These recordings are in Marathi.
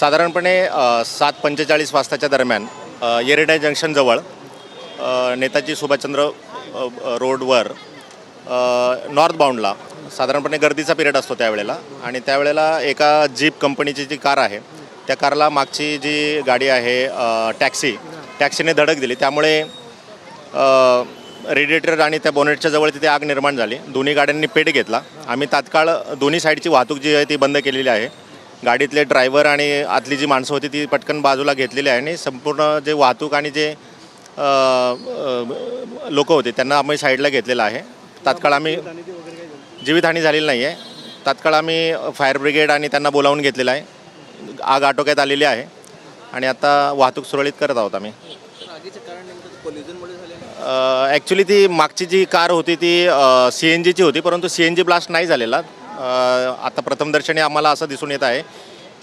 साधारणपणे सात पंचेचाळीस वाजताच्या दरम्यान येरेडा जंक्शनजवळ नेताजी सुभाषचंद्र रोडवर नॉर्थ बाउंडला साधारणपणे गर्दीचा पिरियड असतो त्यावेळेला. आणि त्यावेळेला एका जीप कंपनीची जी कार आहे त्या कारला मागची जी गाडी आहे टॅक्सी टॅक्सीने धडक दिली. त्यामुळे रेडिएटर आणि त्या बोनेटच्या जवळ तिथे आग निर्माण झाली. दोन्ही गाड्यांनी पेट घेतला. आम्ही तात्काळ दोन्ही साईडची वाहतूक जी आहे ती बंद केलेली आहे. गाडीतले ड्रायव्हर आणि आतली जी माणसं होती ती पटकन बाजूला घेतलेली आहे आणि संपूर्ण जे वाहतूक आणि जे लोक होते त्यांना आम्ही साईडला घेतलेलं आहे. तात्काळ आम्ही जीवितहानी झालेली नाही आहे तात्काळ आम्ही फायर ब्रिगेड आणि त्यांना बोलावून घेतलेलं आहे. आग आटोक्यात आलेली आहे आणि आता वाहतूक सुरळीत करत आहोत आम्ही. ॲक्च्युली ती मागची जी कार होती ती सी एन जीची होती परंतु सी एन जी ब्लास्ट नाही झालेला. आता प्रथमदर्शनी आम्हाला असं दिसून येत आहे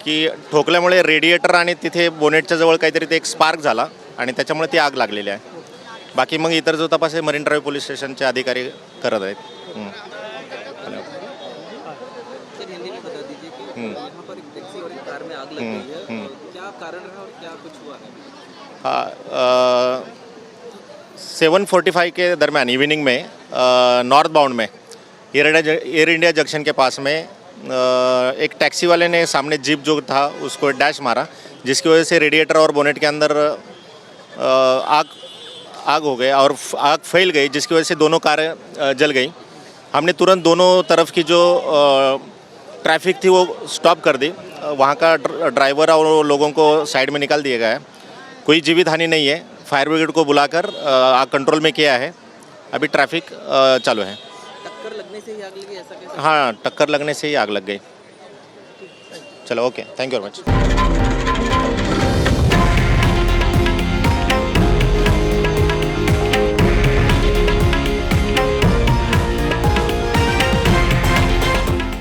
की ठोकल्यामुळे रेडिएटर आणि तिथे बोनेटच्या जवळ काहीतरी ते एक स्पार्क झाला आणि त्याच्यामुळे ती आग लागलेली आहे. बाकी मग इतर जो तपास आहे मरीन ड्राईव्ह पोलीस स्टेशनचे अधिकारी करत आहेत. सेवन फोर्टी फाइव के दरमियान इवनिंग में नॉर्थ बाउंड में एयर इंडिया जंक्शन के पास में एक टैक्सी वाले ने सामने जीप जो था, उसको डैश मारा, जिसकी वजह से रेडिएटर और बोनेट के अंदर आग आग हो गई और आग फैल गई, जिसकी वजह से दोनों कारें जल गई। हमने तुरंत दोनों तरफ़ की जो ट्रैफ़िक थी वो स्टॉप कर दी। वहाँ का ड्राइवर और लोगों को साइड में निकाल दिया गया है। कोई जीवित हानि नहीं है। फायर ब्रिगेड को बुलाकर आग कंट्रोल में किया है। अभी ट्रैफ़िक चालू है। टक्कर लगने से ही आग लगी ऐसा कैसे? हाँ टक्कर लगने से ही आग लग गई। चलो okay thank you very much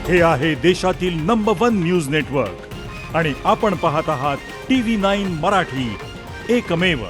हे आहे देशातील नंबर वन न्यूज नेटवर्क आणि आपण पाहत आहात टी व्ही नाईन मराठी. एकमेव